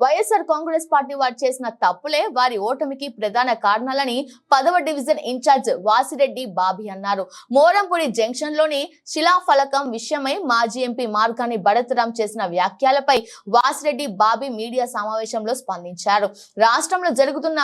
YSR Congress party వారు చేసిన తప్పులే వారి ఓటమికి ప్రధాన కారణాలని పదవ డివిజన్ ఇన్ఛార్జ్ వాసిరెడ్డి బాబి అన్నారు. మోరంపూడి జంక్షన్లోని శిలాఫలకం విషయమై మాజీ ఎంపీ మార్గాన్ని భరతరాం చేసిన వ్యాఖ్యలపై వాసిరెడ్డి బాబి మీడియా సమావేశంలో స్పందించారు. రాష్ట్రంలో జరుగుతున్న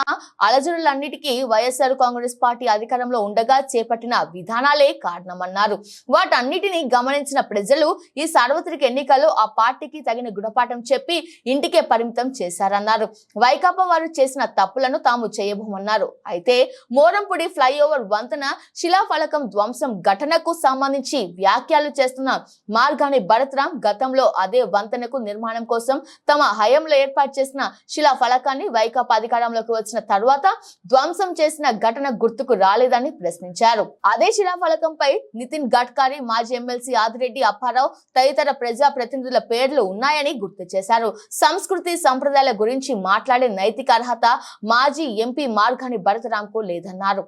అలజడులన్నిటికీ వైఎస్ఆర్ కాంగ్రెస్ పార్టీ అధికారంలో ఉండగా చేపట్టిన విధానాలే కారణమన్నారు. వాటన్నిటిని గమనించిన ప్రజలు ఈ సార్వత్రిక ఎన్నికల్లో ఆ పార్టీకి తగిన గుణపాఠం చెప్పి ఇంటికే పరిమితం చేశారన్నారు. వైకాపా వారు చేసిన తప్పులను తాము చేయబోమన్నారు. అయితే మోరంపూడి ఫ్లైఓవర్ వంతెన శిలాఫలకం ధ్వంసం ఘటనకు సంబంధించి వ్యాఖ్యలు చేస్తున్న మార్గాని భరత్రాం గతంలో అదే వంతెనకు నిర్మాణం కోసం తమ హయంలో ఏర్పాటు చేసిన శిలా ఫలకాన్ని వైకాపా అధికారంలోకి వచ్చిన తర్వాత ధ్వంసం చేసిన ఘటన గుర్తుకు రాలేదని ప్రశ్నించారు. అదే శిలాఫలకంపై నితిన్ గడ్కరీ మాజీ ఎమ్మెల్సీ ఆదిరెడ్డి అప్పారావు తదితర ప్రజా ప్రతినిధుల పేర్లు ఉన్నాయని గుర్తు చేశారు. సంస్కృతి సంప్రదాయాల గురించి మాట్లాడే నైతిక అర్హత మాజీ ఎంపీ మార్గాని భరతరాంకు లేదన్నారు.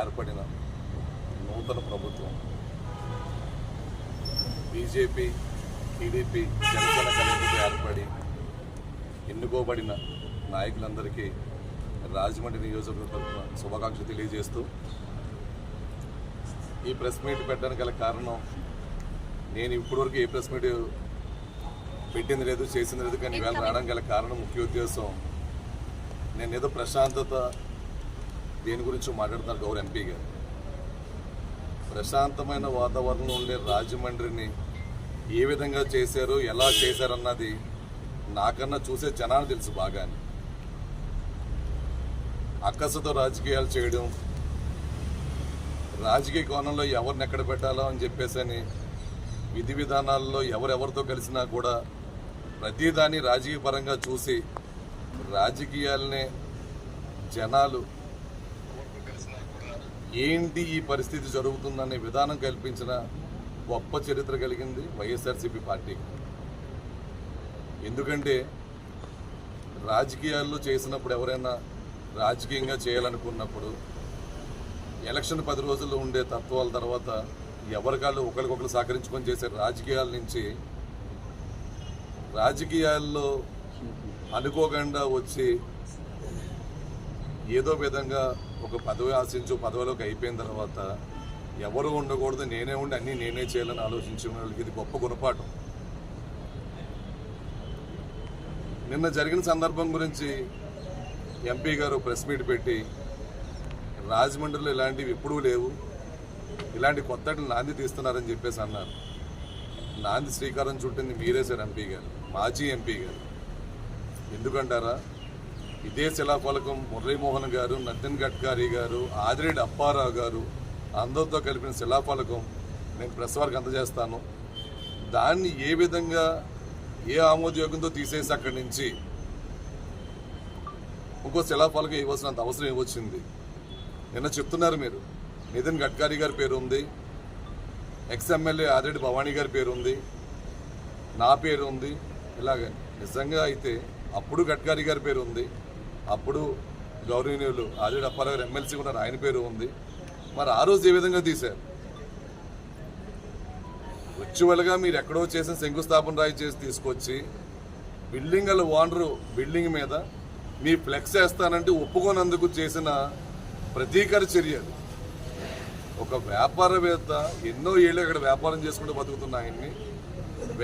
ఏర్పడిన నూతన ప్రభుత్వం బీజేపీ టీడీపీ జనసేన కలయికతో ఏర్పడి ఎన్నుకోబడిన నాయకులందరికీ రాజమండ్రి నియోజకవర్గం తరఫున శుభాకాంక్షలు తెలియజేస్తూ ఈ ప్రెస్ మీట్ పెట్టడానికి గల కారణం నేను ఇప్పటివరకు ఏ ప్రెస్ మీట్ పెట్టింది లేదు చేసింది లేదు కానీ ఇవాళ రావడం గల కారణం ముఖ్య ఉద్దేశం నేను ఏదో ప్రశాంతత దేని గురించి మాట్లాడుతున్నారు గౌరవ ఎంపీ గారు. ప్రశాంతమైన వాతావరణంలో ఉండే రాజమండ్రిని ఏ విధంగా చేశారు ఎలా చేశారన్నది నాకన్నా చూసే జనాలు తెలుసు బాగానే. అక్కసతో రాజకీయాలు చేయడం రాజకీయ కోణంలో ఎవరిని ఎక్కడ పెట్టాలో అని చెప్పేసి అని విధి విధానాల్లో ఎవరెవరితో కలిసినా కూడా ప్రతిదాన్ని రాజకీయ పరంగా చూసి రాజకీయాలనే జనాలు ఏంటి ఈ పరిస్థితి జరుగుతుందనే విధానం కల్పించిన గొప్ప చరిత్ర కలిగింది వైఎస్ఆర్సీపీ పార్టీకి ఎందుకంటే రాజకీయాల్లో చేసినప్పుడు ఎవరైనా రాజకీయంగా చేయాలనుకున్నప్పుడు ఎలక్షన్ పది రోజుల్లో ఉండే తత్వాల తర్వాత ఎవరికాళ్ళు ఒకరికొకరు సహకరించుకొని చేసే రాజకీయాల నుంచి రాజకీయాల్లో అనుకోకుండా వచ్చి ఏదో విధంగా ఒక పదవి ఆశించు పదవిలోకి అయిపోయిన తర్వాత ఎవరు ఉండకూడదు నేనే ఉండి అన్నీ నేనే చేయాలని ఆలోచించిన వాళ్ళకి ఇది గొప్ప గుణపాఠం. నిన్న జరిగిన సందర్భం గురించి ఎంపీ గారు ప్రెస్ మీట్ పెట్టి రాజమండ్రిలో ఇలాంటివి ఎప్పుడూ లేవు ఇలాంటి కొత్తటి నాంది తీస్తున్నారని చెప్పేసి అన్నారు. నాంది శ్రీకారం చుట్టింది మీరే సార్ ఎంపీ గారు మాజీ ఎంపీ గారు. ఎందుకంటారా? ఇదే శిలాఫలకం మురళీమోహన్ గారు నతిన్ గడ్కరీ గారు ఆదిరెడ్డి అప్పారావు గారు అందరితో కలిపిన శిలాఫలకం నేను ప్రెస్ వారికి అందజేస్తాను. దాన్ని ఏ విధంగా ఏ ఆమోదయోగంతో తీసేసి అక్కడి నుంచి ఇంకో శిలాఫలకం ఇవ్వాల్సినంత అవసరం ఇవ్వచ్చింది నిన్న చెప్తున్నారు మీరు. నితిన్ గడ్కరీ గారి పేరు ఉంది ఎక్స్ఎమ్మెల్యే ఆదిరెడ్డి భవానీ గారి పేరు ఉంది నా పేరు ఉంది ఇలాగ నిజంగా అయితే అప్పుడు గడ్కరీ గారి పేరు ఉంది అప్పుడు గౌరవనీయులు ఆదిరెడ్డి అప్పారావు గారు ఎమ్మెల్సీ ఉన్నారు ఆయన పేరు ఉంది. మరి ఆ రోజు ఏ విధంగా తీశారు? వర్చువల్గా మీరు ఎక్కడో చేసిన శంకుస్థాపన రాయి చేసి తీసుకొచ్చి బిల్డింగ్ గల ఓనరు బిల్డింగ్ మీద మీ ఫ్లెక్స్ వేస్తానంటే ఒప్పుకోనందుకు చేసిన ప్రతీకార చర్యలు ఒక వ్యాపారవేత్త ఎన్నో ఏళ్ళు ఇక్కడ వ్యాపారం చేసుకుంటూ బతుకుతున్న ఆయన్ని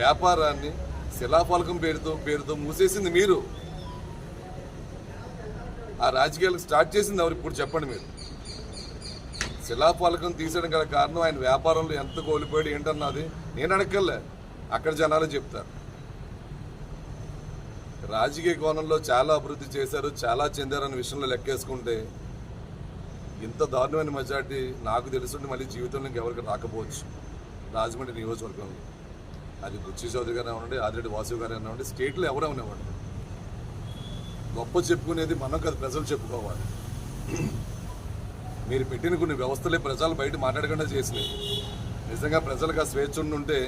వ్యాపారాన్ని శిలాఫలకం పేరుతో పేరుతో మూసేసింది మీరు. ఆ రాజకీయాలకు స్టార్ట్ చేసింది ఎవరు ఇప్పుడు చెప్పండి మీరు. శిలాఫలకం తీసేయడం గల కారణం ఆయన వ్యాపారంలో ఎంత కోల్పోయాడు ఏంటన్నది నేను అడగలే. అక్కడ జనాలు చెప్తారు. రాజకీయ కోణంలో చాలా అభివృద్ధి చేశారు చాలా చెందారన్న విషయంలో లెక్కేసుకుంటే ఇంత దారుణమైన మెజార్టీ నాకు తెలుసుంటే మళ్ళీ జీవితంలో ఇంకెవరికి రాకపోవచ్చు. రాజమండ్రి నియోజకవర్గంలో. అది బుచ్చి చౌదరి గారు అవ్వండి ఆదిరెడ్డి వాసు గారు అవ్వండి స్టేట్లో ఎవరే అవనివ్వండి. గొప్ప చెప్పుకునేది మనం కదా ప్రజలు చెప్పుకోవాలి. మీరు పెట్టిన కొన్ని వ్యవస్థలే ప్రజలు బయట మాట్లాడకుండా చేసినాయి. నిజంగా ప్రజలకు ఆ స్వేచ్ఛ ఉంటే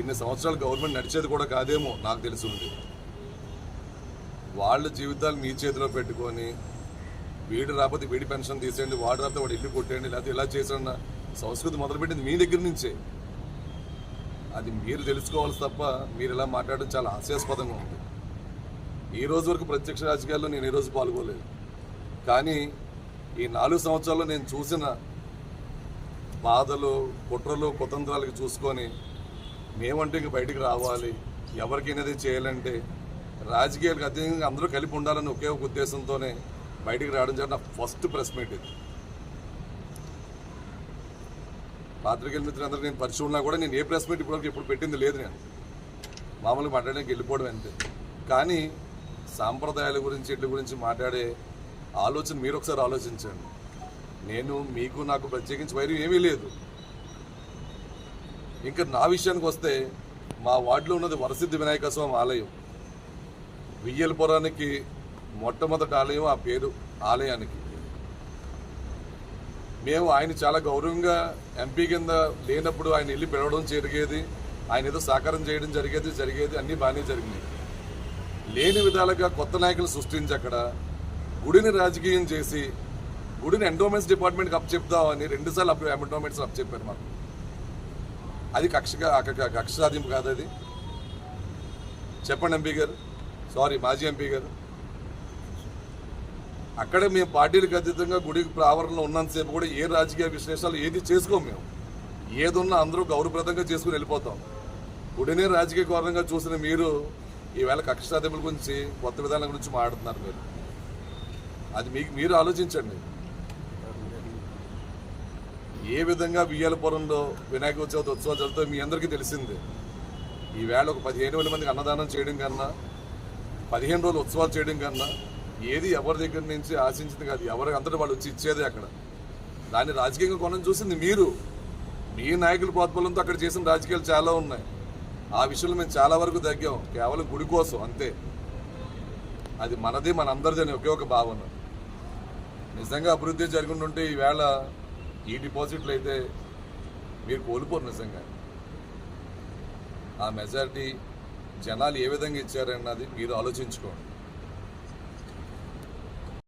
ఇన్ని సంవత్సరాలు గవర్నమెంట్ నడిచేది కూడా కాదేమో నాకు తెలిసి ఉంది వాళ్ళ జీవితాలు మీ చేతిలో పెట్టుకొని వీడు రాకపోతే వీడి పెన్షన్ తీసేయండి వాడు రాకపోతే వాడు ఇల్లు కొట్టేయండి లేకపోతే ఇలా చేసాడన్న సంస్కృతి మొదలుపెట్టింది మీ దగ్గర నుంచే. అది మీరు తెలుసుకోవాల్సి తప్ప మీరు ఇలా మాట్లాడడం చాలా హాస్యాస్పదంగా ఉంది. ఈ రోజు వరకు ప్రత్యక్ష రాజకీయాల్లో నేను ఈరోజు పాల్గొలేదు కానీ ఈ నాలుగు సంవత్సరాల్లో నేను చూసిన బాధలు కుట్రలు కుతంత్రాలకి చూసుకొని మేమంటే ఇంక బయటికి రావాలి ఎవరికైనాది చేయాలంటే రాజకీయాలకు అతీతంగా అందరూ కలిపి ఉండాలని ఒకే ఒక ఉద్దేశంతోనే బయటికి రావడం జరిగిన ఫస్ట్ ప్రెస్ మీట్ ఇది. పాత్రికేయుల మిత్రులందరూ నేను పరిచయం ఉన్నా కూడా నేను ఏ ప్రెస్ మీట్ ఇప్పటివరకు ఎప్పుడు పెట్టింది లేదు నేను. మామూలుగా మాట్లాడడానికి వెళ్ళిపోవడం అంతే. కానీ సాంప్రదాయాల గురించి ఇట్ల గురించి మాట్లాడే ఆలోచన మీరు ఒకసారి ఆలోచించండి. నేను మీకు నాకు ప్రత్యేకించి వైరం ఏమీ లేదు. ఇంకా నా విషయానికి వస్తే మా వార్డులో ఉన్నది వరసిద్ధి వినాయక స్వామి ఆలయం. వియ్యలపురానికి మొట్టమొదటి ఆలయం ఆ పేరు ఆలయానికి. మేము ఆయన చాలా గౌరవంగా ఎంపీ కింద లేనప్పుడు ఆయన వెళ్ళి పిలవడం జరిగేది. ఆయన ఏదో సాకారం చేయడం జరిగేది జరిగేది అన్నీ బాగానే జరిగినాయి. లేని విధాలుగా కొత్త నాయకులు సృష్టించి అక్కడ గుడిని రాజకీయం చేసి గుడిని ఎండోమెంట్స్ డిపార్ట్మెంట్కి అప్పచెప్తామని రెండుసార్లు అప్ ఎండోమెంట్స్ అప్ చెప్పారు మాకు. అది కక్షగా అక్క- కక్ష సాధింపు కాదు అది. చెప్పండి ఎంపీ గారు. సారీ మాజీ ఎంపీ గారు. అక్కడే మేము పార్టీలకు అతీతంగా గుడి ప్రావరణలో ఉన్నంతసేపు కూడా ఏ రాజకీయ విశ్లేషణలు ఏది చేసుకోము మేము. ఏదున్నా అందరూ గౌరవప్రదంగా చేసుకుని వెళ్ళిపోతాం. గుడినే రాజకీయ కారణంగా చూసిన మీరు ఈవేళ కక్ష గురించి కొత్త విధానం గురించి మాట్లాడుతున్నారు మీరు. అది మీకు మీరు ఆలోచించండి. ఏ విధంగా బియ్యాలపురంలో వినాయక చవితి ఉత్సవాలు జరుగుతాయో మీ అందరికీ తెలిసిందే. ఈవేళ ఒక పదిహేను వేల మందికి అన్నదానం చేయడం కన్నా పదిహేను రోజులు ఉత్సవాలు చేయడం కన్నా ఏది ఎవరి దగ్గర నుంచి ఆశించింది కాదు ఎవరి అంతటి వాళ్ళు వచ్చి ఇచ్చేది అక్కడ. దాన్ని రాజకీయంగా కొనని చూసింది మీరు. మీ నాయకుల ప్రోత్బలంతో అక్కడ చేసిన రాజకీయాలు చాలా ఉన్నాయి. ఆ విషయంలో మేము చాలా వరకు తగ్గాం. కేవలం గుడి కోసం అంతే. అది మనది మనందరిది అని ఒకే ఒక భావన. నిజంగా అభివృద్ధి జరుగుతుంటే ఈవేళ ఈ డిపాజిట్లు అయితే మీరు కోల్పోరు నిజంగా. ఆ మెజారిటీ జనాలు ఏ విధంగా ఇచ్చారన్నది మీరు ఆలోచించుకోండి.